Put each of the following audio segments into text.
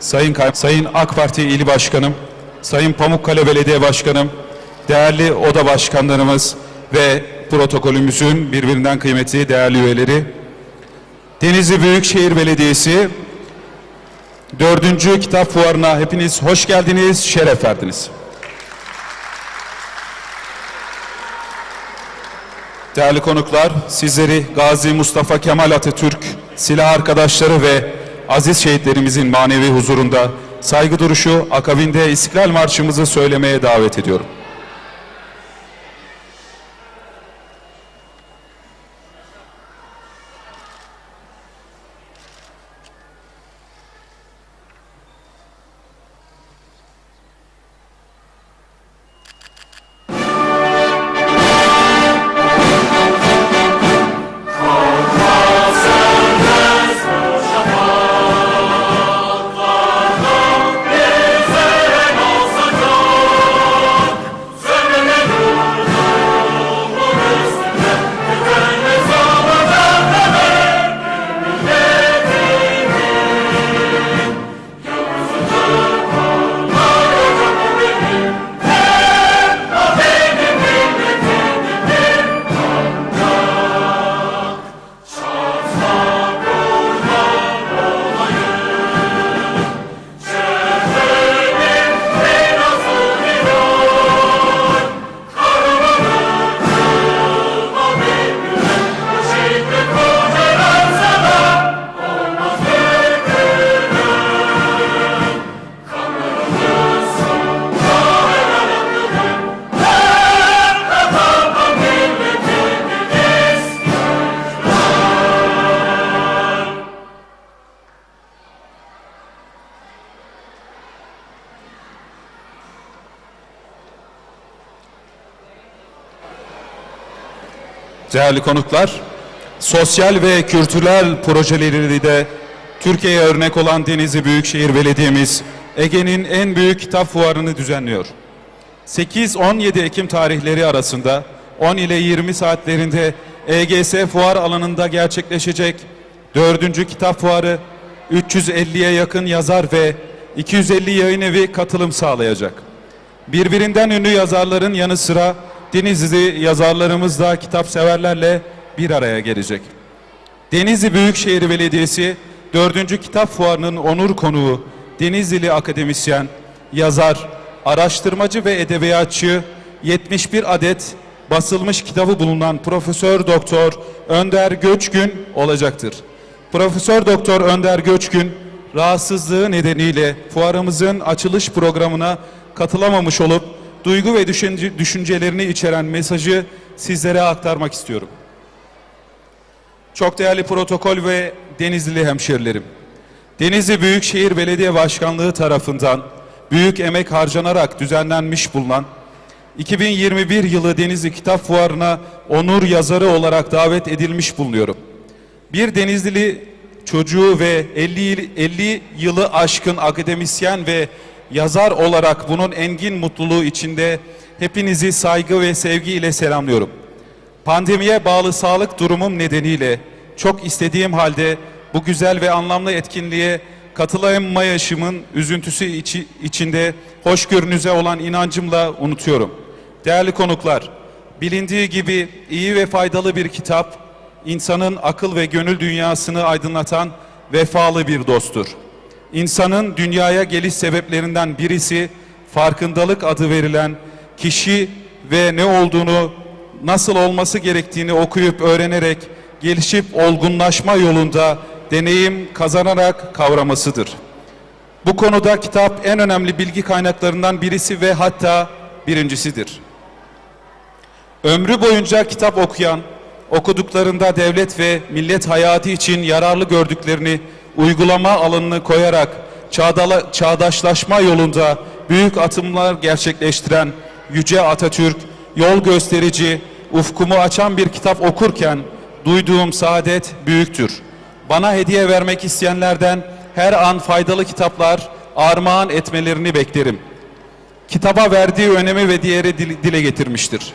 Sayın Sayın AK Parti İl Başkanım, Sayın Pamukkale Belediye Başkanım, değerli oda başkanlarımız ve protokolümüzün birbirinden kıymetli değerli üyeleri, Denizli Büyükşehir Belediyesi 4. Kitap Fuarı'na hepiniz hoş geldiniz, şeref verdiniz. Değerli konuklar, sizleri Gazi Mustafa Kemal Atatürk, silah arkadaşları ve aziz şehitlerimizin manevi huzurunda saygı duruşu akabinde İstiklal Marşımızı söylemeye davet ediyorum. Değerli konuklar, sosyal ve kültürel projeleri de Türkiye'ye örnek olan Denizli Büyükşehir Belediye'miz Ege'nin en büyük kitap fuarını düzenliyor. 8-17 Ekim tarihleri arasında 10 ile 20 saatlerinde EGS fuar alanında gerçekleşecek 4. kitap fuarı 350'ye yakın yazar ve 250 yayın evi katılım sağlayacak. Birbirinden ünlü yazarların yanı sıra Denizli yazarlarımız da kitap severlerle bir araya gelecek. Denizli Büyükşehir Belediyesi 4. Kitap Fuarı'nın onur konuğu Denizlili akademisyen, yazar, araştırmacı ve edebiyatçı 71 adet basılmış kitabı bulunan Profesör Doktor Önder Göçgün olacaktır. Profesör Doktor Önder Göçgün rahatsızlığı nedeniyle fuarımızın açılış programına katılamamış olup duygu ve düşünce, düşüncelerini içeren mesajı sizlere aktarmak istiyorum. Çok değerli protokol ve Denizlili hemşerilerim. Denizli Büyükşehir Belediye Başkanlığı tarafından büyük emek harcanarak düzenlenmiş bulunan 2021 yılı Denizli Kitap Fuarı'na onur yazarı olarak davet edilmiş bulunuyorum. Bir Denizlili çocuğu ve 50, yıl- 50 yılı aşkın akademisyen ve yazar olarak bunun engin mutluluğu içinde hepinizi saygı ve sevgi ile selamlıyorum. Pandemiye bağlı sağlık durumum nedeniyle çok istediğim halde bu güzel ve anlamlı etkinliğe katılamayışımın üzüntüsü içi- içinde hoşgörünüze olan inancımla unutuyorum. Değerli konuklar, bilindiği gibi iyi ve faydalı bir kitap, insanın akıl ve gönül dünyasını aydınlatan vefalı bir dosttur. İnsanın dünyaya geliş sebeplerinden birisi farkındalık adı verilen kişi ve ne olduğunu nasıl olması gerektiğini okuyup öğrenerek gelişip olgunlaşma yolunda deneyim kazanarak kavramasıdır. Bu konuda kitap en önemli bilgi kaynaklarından birisi ve hatta birincisidir. Ömrü boyunca kitap okuyan, okuduklarında devlet ve millet hayatı için yararlı gördüklerini uygulama alanını koyarak çağdala, çağdaşlaşma yolunda büyük atımlar gerçekleştiren Yüce Atatürk, yol gösterici, ufkumu açan bir kitap okurken duyduğum saadet büyüktür. Bana hediye vermek isteyenlerden her an faydalı kitaplar armağan etmelerini beklerim. Kitaba verdiği önemi ve diğeri dil- dile getirmiştir.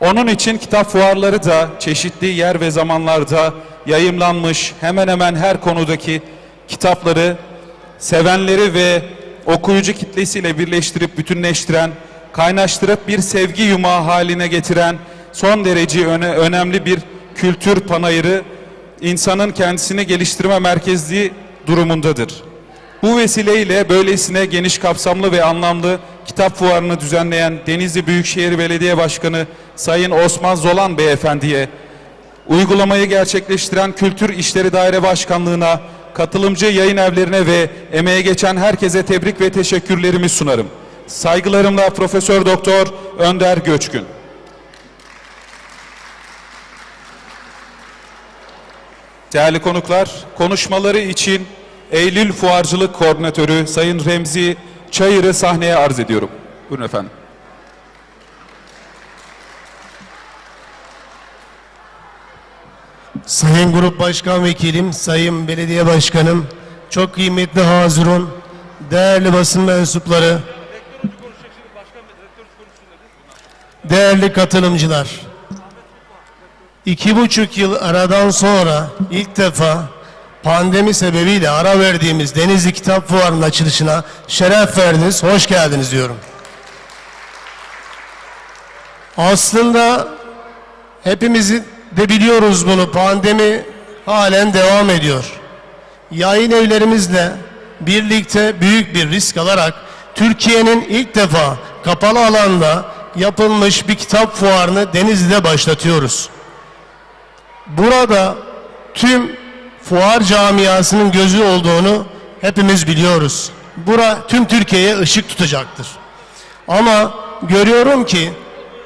Onun için kitap fuarları da çeşitli yer ve zamanlarda yayımlanmış hemen hemen her konudaki kitapları sevenleri ve okuyucu kitlesiyle birleştirip bütünleştiren, kaynaştırıp bir sevgi yumağı haline getiren son derece öne, önemli bir kültür panayırı insanın kendisini geliştirme merkezliği durumundadır. Bu vesileyle böylesine geniş kapsamlı ve anlamlı kitap fuarını düzenleyen Denizli Büyükşehir Belediye Başkanı Sayın Osman Zolan Beyefendi'ye, uygulamayı gerçekleştiren Kültür İşleri Daire Başkanlığı'na, katılımcı yayın evlerine ve emeğe geçen herkese tebrik ve teşekkürlerimi sunarım. Saygılarımla Profesör Doktor Önder Göçkün. Değerli konuklar, konuşmaları için Eylül Fuarcılık Koordinatörü Sayın Remzi Çayır'ı sahneye arz ediyorum. Buyurun efendim. Sayın Grup Başkan Vekilim, Sayın Belediye Başkanım, çok kıymetli hazırun, değerli basın mensupları, değerli katılımcılar. İki buçuk yıl aradan sonra ilk defa pandemi sebebiyle ara verdiğimiz Denizli Kitap Fuarı'nın açılışına şeref verdiniz, hoş geldiniz diyorum. Aslında Hepimiz de biliyoruz bunu. Pandemi halen devam ediyor. Yayın evlerimizle birlikte büyük bir risk alarak Türkiye'nin ilk defa kapalı alanda yapılmış bir kitap fuarını Denizli'de başlatıyoruz. Burada tüm fuar camiasının gözü olduğunu hepimiz biliyoruz. Bura tüm Türkiye'ye ışık tutacaktır. Ama görüyorum ki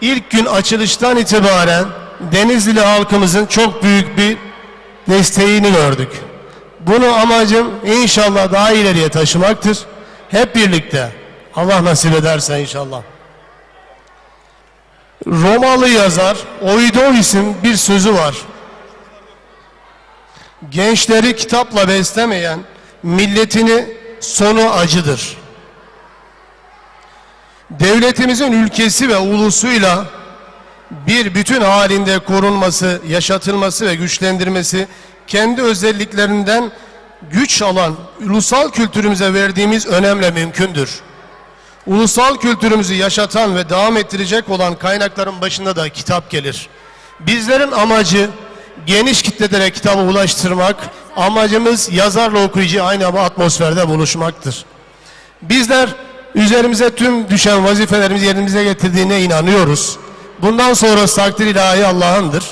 ilk gün açılıştan itibaren Denizli halkımızın çok büyük bir desteğini gördük. Bunu amacım inşallah daha ileriye taşımaktır. Hep birlikte. Allah nasip ederse inşallah. Romalı yazar Oidois'in bir sözü var. Gençleri kitapla beslemeyen milletini sonu acıdır. Devletimizin ülkesi ve ulusuyla bir bütün halinde korunması, yaşatılması ve güçlendirmesi kendi özelliklerinden güç alan ulusal kültürümüze verdiğimiz önemle mümkündür. Ulusal kültürümüzü yaşatan ve devam ettirecek olan kaynakların başında da kitap gelir. Bizlerin amacı geniş kitlelere kitabı ulaştırmak, amacımız yazarla okuyucu aynı atmosferde buluşmaktır. Bizler üzerimize tüm düşen vazifelerimizi yerimize getirdiğine inanıyoruz. Bundan sonrası takdir ilahi Allah'ındır.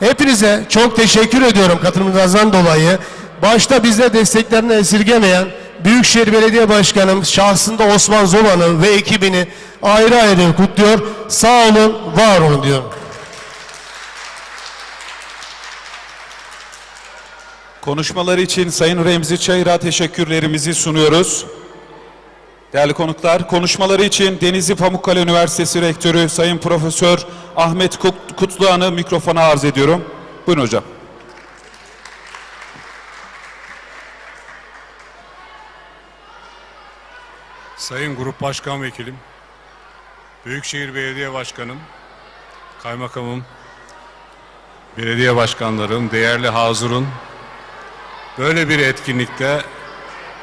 Hepinize çok teşekkür ediyorum katılımınızdan dolayı. Başta bizde desteklerini esirgemeyen Büyükşehir Belediye Başkanım şahsında Osman Zolan'ı ve ekibini ayrı ayrı kutluyor. Sağ olun, var olun diyorum. Konuşmaları için Sayın Remzi Çayır'a teşekkürlerimizi sunuyoruz. Değerli konuklar, konuşmaları için Denizli Pamukkale Üniversitesi Rektörü Sayın Profesör Ahmet Kut- Kutluhan'ı mikrofona arz ediyorum. Buyurun hocam. Sayın Grup Başkan Vekilim, Büyükşehir Belediye Başkanım, Kaymakamım, Belediye Başkanlarım, değerli hazırın, böyle bir etkinlikte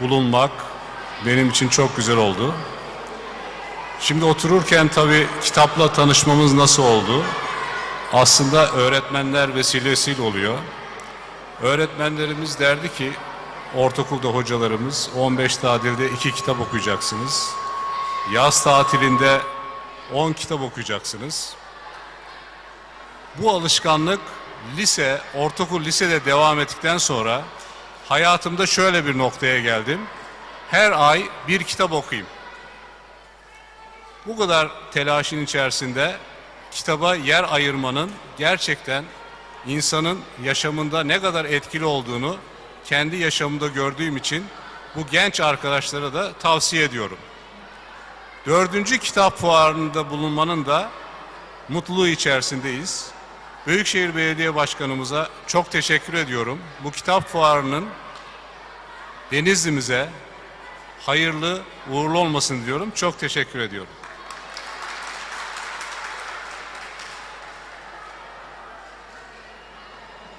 bulunmak benim için çok güzel oldu. Şimdi otururken tabii kitapla tanışmamız nasıl oldu? Aslında öğretmenler vesilesiyle oluyor. Öğretmenlerimiz derdi ki, ortaokulda hocalarımız 15 tatilde 2 kitap okuyacaksınız. Yaz tatilinde 10 kitap okuyacaksınız. Bu alışkanlık lise, ortaokul lisede devam ettikten sonra hayatımda şöyle bir noktaya geldim. Her ay bir kitap okuyayım. Bu kadar telaşın içerisinde kitaba yer ayırmanın gerçekten insanın yaşamında ne kadar etkili olduğunu kendi yaşamımda gördüğüm için bu genç arkadaşlara da tavsiye ediyorum. Dördüncü kitap fuarında bulunmanın da mutluluğu içerisindeyiz. Büyükşehir Belediye Başkanımıza çok teşekkür ediyorum. Bu kitap fuarının Denizli'mize hayırlı uğurlu olmasın diyorum. Çok teşekkür ediyorum.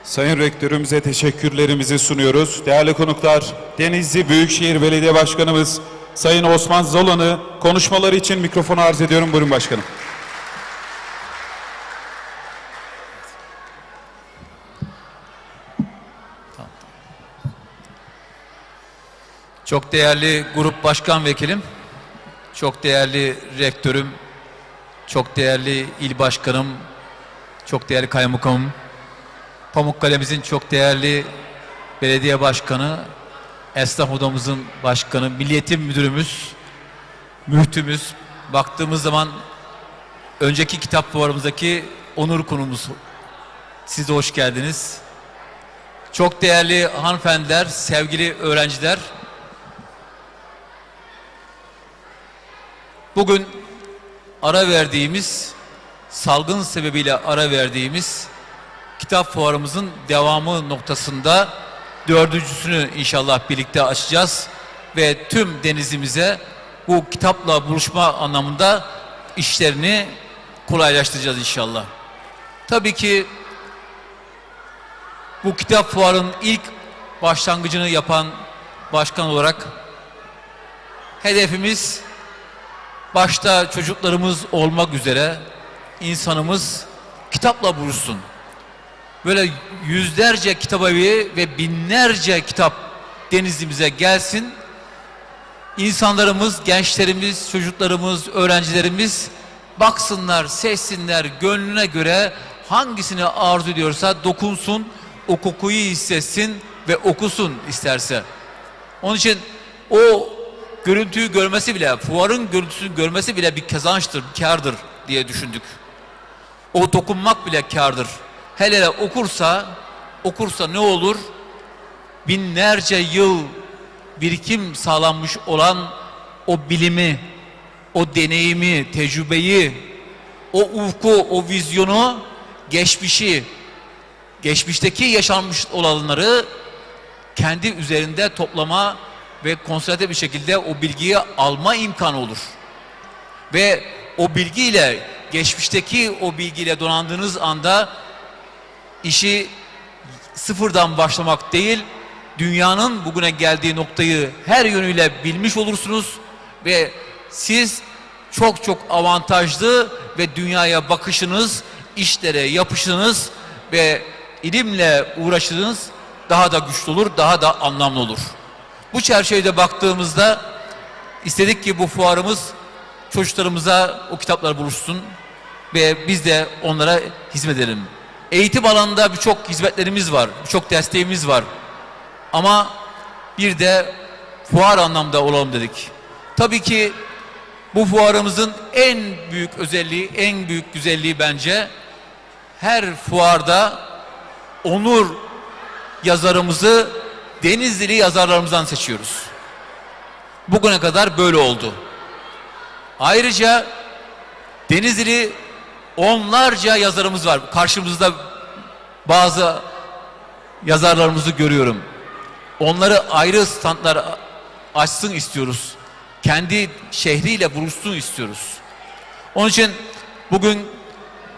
Sayın Rektörümüze teşekkürlerimizi sunuyoruz. Değerli konuklar, Denizli Büyükşehir Belediye Başkanımız Sayın Osman Zolan'ı konuşmaları için mikrofonu arz ediyorum. Buyurun başkanım. Çok değerli grup başkan vekilim, çok değerli rektörüm, çok değerli il başkanım, çok değerli kaymakamım, Pamukkale'mizin çok değerli belediye başkanı, esnaf odamızın başkanı, milliyetin müdürümüz, mühtümüz, baktığımız zaman önceki kitap fuarımızdaki onur konumuz. Siz de hoş geldiniz. Çok değerli hanımefendiler, sevgili öğrenciler, Bugün ara verdiğimiz, salgın sebebiyle ara verdiğimiz kitap fuarımızın devamı noktasında dördüncüsünü inşallah birlikte açacağız ve tüm denizimize bu kitapla buluşma anlamında işlerini kolaylaştıracağız inşallah. Tabii ki bu kitap fuarının ilk başlangıcını yapan başkan olarak hedefimiz başta çocuklarımız olmak üzere insanımız kitapla buluşsun. Böyle yüzlerce kitabevi ve binlerce kitap denizimize gelsin. İnsanlarımız, gençlerimiz, çocuklarımız, öğrencilerimiz baksınlar, seçsinler, gönlüne göre hangisini arzu ediyorsa dokunsun, o kokuyu hissetsin ve okusun isterse. Onun için o görüntüyü görmesi bile, fuarın görüntüsünü görmesi bile bir kazançtır, kârdır diye düşündük. O dokunmak bile kârdır. Hele hele okursa, okursa ne olur? Binlerce yıl birikim sağlanmış olan o bilimi, o deneyimi, tecrübeyi, o ufku, o vizyonu, geçmişi, geçmişteki yaşanmış olanları kendi üzerinde toplama ve konsantre bir şekilde o bilgiyi alma imkanı olur. Ve o bilgiyle geçmişteki o bilgiyle donandığınız anda işi sıfırdan başlamak değil, dünyanın bugüne geldiği noktayı her yönüyle bilmiş olursunuz ve siz çok çok avantajlı ve dünyaya bakışınız, işlere yapışınız ve ilimle uğraşınız daha da güçlü olur, daha da anlamlı olur. Bu çerçevede baktığımızda istedik ki bu fuarımız çocuklarımıza o kitaplar buluşsun ve biz de onlara hizmet edelim. Eğitim alanında birçok hizmetlerimiz var, birçok desteğimiz var. Ama bir de fuar anlamda olalım dedik. Tabii ki bu fuarımızın en büyük özelliği, en büyük güzelliği bence her fuarda onur yazarımızı Denizlili yazarlarımızdan seçiyoruz. Bugüne kadar böyle oldu. Ayrıca Denizlili onlarca yazarımız var. Karşımızda bazı yazarlarımızı görüyorum. Onları ayrı standlar açsın istiyoruz. Kendi şehriyle buluşsun istiyoruz. Onun için bugün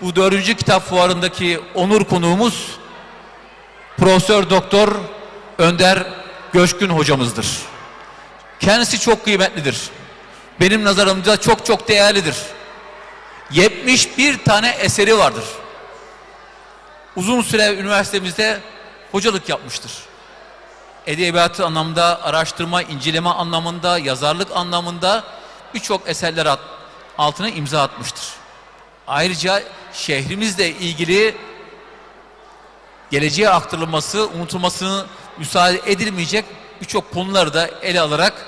bu dördüncü kitap fuarındaki onur konuğumuz Profesör Doktor Önder Göçkün hocamızdır. Kendisi çok kıymetlidir. Benim nazarımda çok çok değerlidir. 71 tane eseri vardır. Uzun süre üniversitemizde hocalık yapmıştır. Edebiyatı anlamda, araştırma, inceleme anlamında, yazarlık anlamında birçok eserler altına imza atmıştır. Ayrıca şehrimizle ilgili geleceğe aktarılması, unutulmasını müsaade edilmeyecek birçok konuları da ele alarak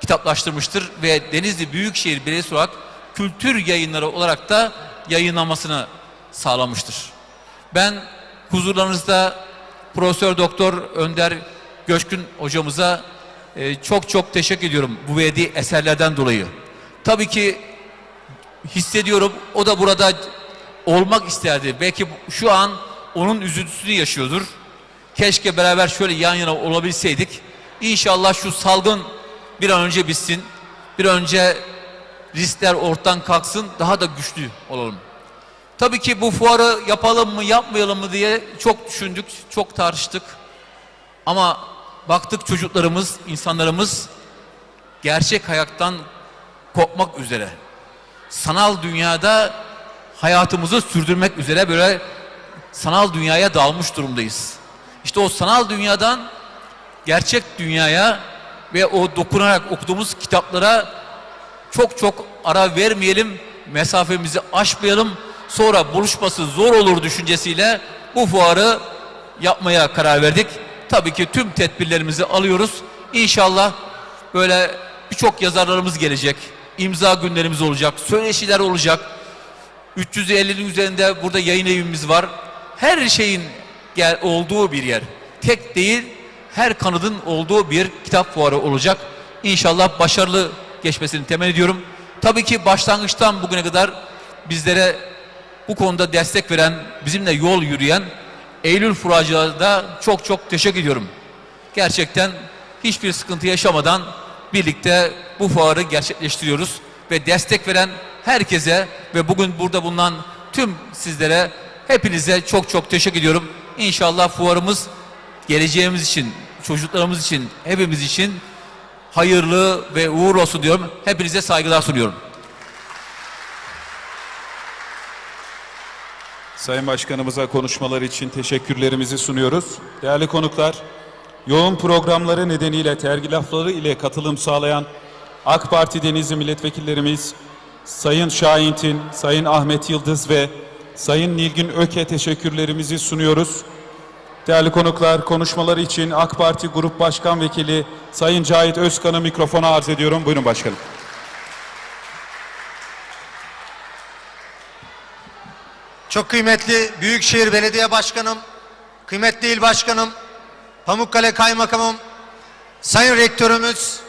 kitaplaştırmıştır ve Denizli Büyükşehir Belediyesi olarak kültür yayınları olarak da yayınlanmasını sağlamıştır. Ben huzurlarınızda Profesör Doktor Önder Göçkün hocamıza e, çok çok teşekkür ediyorum bu verdiği eserlerden dolayı. Tabii ki hissediyorum o da burada olmak isterdi. Belki şu an onun üzüntüsünü yaşıyordur. Keşke beraber şöyle yan yana olabilseydik. İnşallah şu salgın bir an önce bitsin. Bir an önce riskler ortadan kalksın. Daha da güçlü olalım. Tabii ki bu fuarı yapalım mı yapmayalım mı diye çok düşündük, çok tartıştık. Ama baktık çocuklarımız, insanlarımız gerçek hayattan kopmak üzere. Sanal dünyada hayatımızı sürdürmek üzere böyle sanal dünyaya dalmış durumdayız. İşte o sanal dünyadan gerçek dünyaya ve o dokunarak okuduğumuz kitaplara çok çok ara vermeyelim, mesafemizi aşmayalım. Sonra buluşması zor olur düşüncesiyle bu fuarı yapmaya karar verdik. Tabii ki tüm tedbirlerimizi alıyoruz. İnşallah böyle birçok yazarlarımız gelecek. İmza günlerimiz olacak, söyleşiler olacak. 350'nin üzerinde burada yayın evimiz var. Her şeyin gel olduğu bir yer. Tek değil, her kanadın olduğu bir kitap fuarı olacak. İnşallah başarılı geçmesini temenni ediyorum. Tabii ki başlangıçtan bugüne kadar bizlere bu konuda destek veren, bizimle yol yürüyen Eylül Furacı'na da çok çok teşekkür ediyorum. Gerçekten hiçbir sıkıntı yaşamadan birlikte bu fuarı gerçekleştiriyoruz ve destek veren herkese ve bugün burada bulunan tüm sizlere hepinize çok çok teşekkür ediyorum. İnşallah fuarımız geleceğimiz için, çocuklarımız için, hepimiz için hayırlı ve uğurlu olsun diyorum. Hepinize saygılar sunuyorum. Sayın Başkanımıza konuşmalar için teşekkürlerimizi sunuyoruz. Değerli konuklar, yoğun programları nedeniyle tergilafları ile katılım sağlayan AK Parti Denizli milletvekillerimiz Sayın Şahintin, Sayın Ahmet Yıldız ve Sayın Nilgün Öke teşekkürlerimizi sunuyoruz. Değerli konuklar, konuşmaları için AK Parti Grup Başkan Vekili Sayın Cahit Özkan'ı mikrofona arz ediyorum. Buyurun başkanım. Çok kıymetli Büyükşehir Belediye Başkanım, kıymetli il başkanım, Pamukkale Kaymakamım, Sayın Rektörümüz,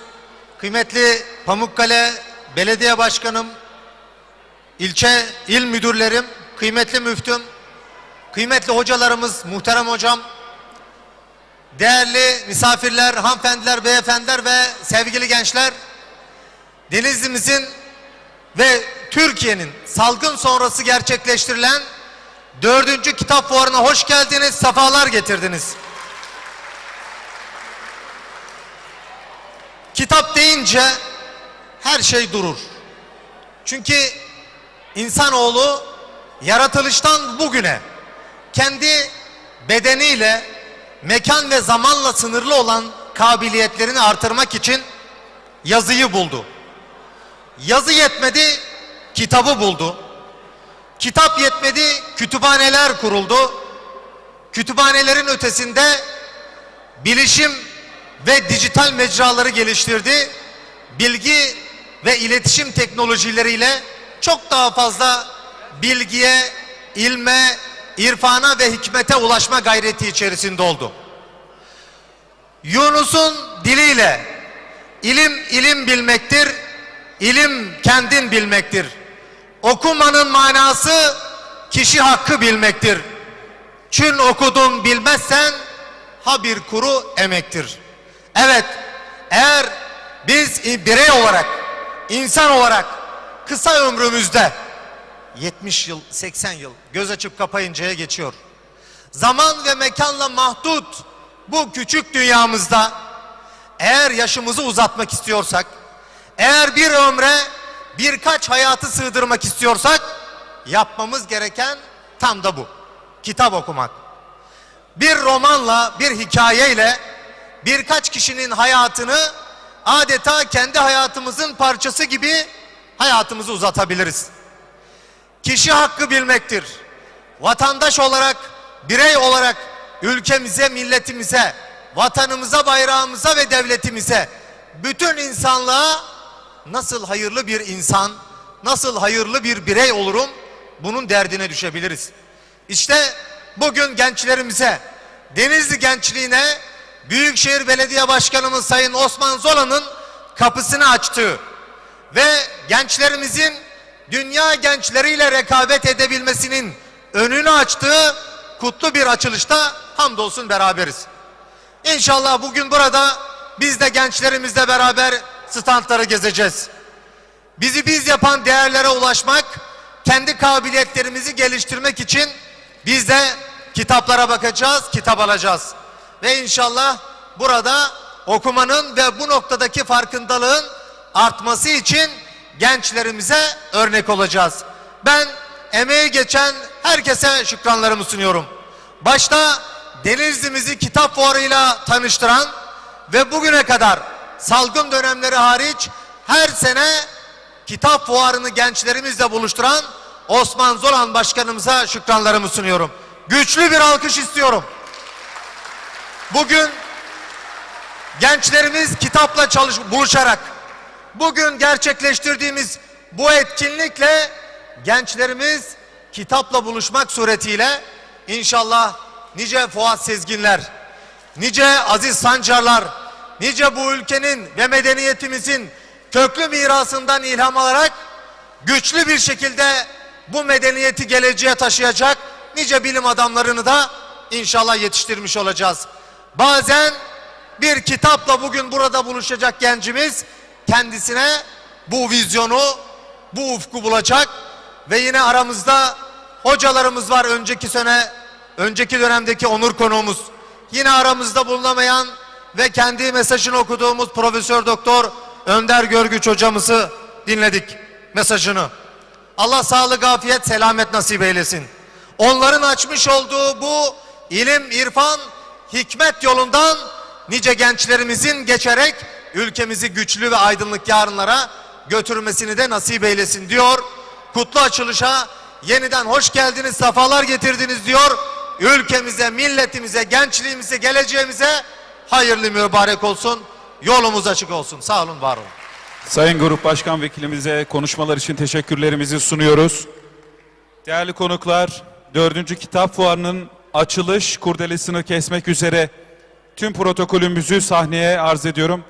kıymetli Pamukkale Belediye Başkanım, ilçe il müdürlerim, kıymetli müftüm, kıymetli hocalarımız, muhterem hocam, değerli misafirler, hanımefendiler, beyefendiler ve sevgili gençler, Denizli'mizin ve Türkiye'nin salgın sonrası gerçekleştirilen dördüncü kitap fuarına hoş geldiniz, sefalar getirdiniz. Kitap deyince her şey durur. Çünkü insanoğlu yaratılıştan bugüne kendi bedeniyle mekan ve zamanla sınırlı olan kabiliyetlerini artırmak için yazıyı buldu. Yazı yetmedi, kitabı buldu. Kitap yetmedi, kütüphaneler kuruldu. Kütüphanelerin ötesinde bilişim ve dijital mecraları geliştirdi. Bilgi ve iletişim teknolojileriyle çok daha fazla bilgiye, ilme, irfana ve hikmete ulaşma gayreti içerisinde oldu. Yunus'un diliyle ilim ilim bilmektir, ilim kendin bilmektir. Okumanın manası kişi hakkı bilmektir. Çün okudun bilmezsen ha bir kuru emektir. Evet, eğer biz birey olarak, insan olarak kısa ömrümüzde 70 yıl, 80 yıl göz açıp kapayıncaya geçiyor. Zaman ve mekanla mahdut bu küçük dünyamızda eğer yaşımızı uzatmak istiyorsak, eğer bir ömre birkaç hayatı sığdırmak istiyorsak yapmamız gereken tam da bu. Kitap okumak. Bir romanla, bir hikayeyle birkaç kişinin hayatını adeta kendi hayatımızın parçası gibi hayatımızı uzatabiliriz. Kişi hakkı bilmektir. Vatandaş olarak, birey olarak ülkemize, milletimize, vatanımıza, bayrağımıza ve devletimize, bütün insanlığa nasıl hayırlı bir insan, nasıl hayırlı bir birey olurum bunun derdine düşebiliriz. İşte bugün gençlerimize, Denizli gençliğine Büyükşehir Belediye Başkanımız Sayın Osman Zola'nın kapısını açtığı ve gençlerimizin dünya gençleriyle rekabet edebilmesinin önünü açtığı kutlu bir açılışta hamdolsun beraberiz. İnşallah bugün burada biz de gençlerimizle beraber standları gezeceğiz. Bizi biz yapan değerlere ulaşmak, kendi kabiliyetlerimizi geliştirmek için biz de kitaplara bakacağız, kitap alacağız. Ve inşallah burada okumanın ve bu noktadaki farkındalığın artması için gençlerimize örnek olacağız. Ben emeği geçen herkese şükranlarımı sunuyorum. Başta Denizli'mizi kitap fuarıyla tanıştıran ve bugüne kadar salgın dönemleri hariç her sene kitap fuarını gençlerimizle buluşturan Osman Zolan Başkanımıza şükranlarımı sunuyorum. Güçlü bir alkış istiyorum. Bugün gençlerimiz kitapla çalış buluşarak bugün gerçekleştirdiğimiz bu etkinlikle gençlerimiz kitapla buluşmak suretiyle inşallah nice Fuat Sezginler, nice Aziz Sancarlar, nice bu ülkenin ve medeniyetimizin köklü mirasından ilham alarak güçlü bir şekilde bu medeniyeti geleceğe taşıyacak nice bilim adamlarını da inşallah yetiştirmiş olacağız. Bazen bir kitapla bugün burada buluşacak gencimiz kendisine bu vizyonu, bu ufku bulacak ve yine aramızda hocalarımız var önceki sene, önceki dönemdeki onur konuğumuz. Yine aramızda bulunamayan ve kendi mesajını okuduğumuz Profesör Doktor Önder Görgüç hocamızı dinledik mesajını. Allah sağlık, afiyet, selamet nasip eylesin. Onların açmış olduğu bu ilim, irfan, hikmet yolundan nice gençlerimizin geçerek ülkemizi güçlü ve aydınlık yarınlara götürmesini de nasip eylesin diyor. Kutlu açılışa yeniden hoş geldiniz, sefalar getirdiniz diyor. Ülkemize, milletimize, gençliğimize, geleceğimize hayırlı mübarek olsun. Yolumuz açık olsun. Sağ olun, var olun. Sayın Grup Başkan Vekilimize konuşmalar için teşekkürlerimizi sunuyoruz. Değerli konuklar, 4. Kitap Fuarı'nın açılış kurdelesini kesmek üzere tüm protokolümüzü sahneye arz ediyorum.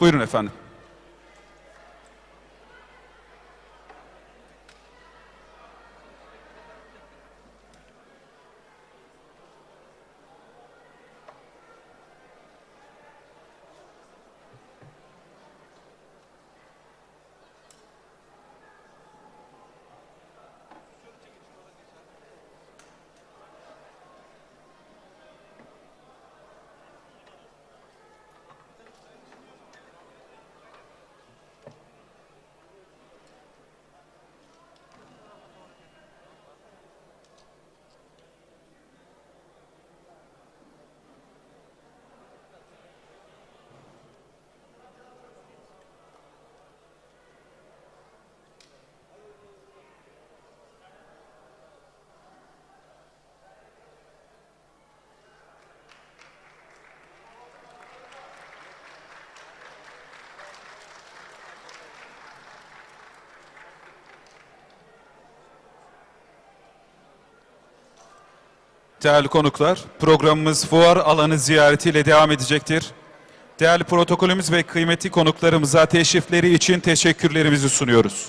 Buyurun efendim. Değerli konuklar, programımız fuar alanı ziyaretiyle devam edecektir. Değerli protokolümüz ve kıymetli konuklarımıza teşrifleri için teşekkürlerimizi sunuyoruz.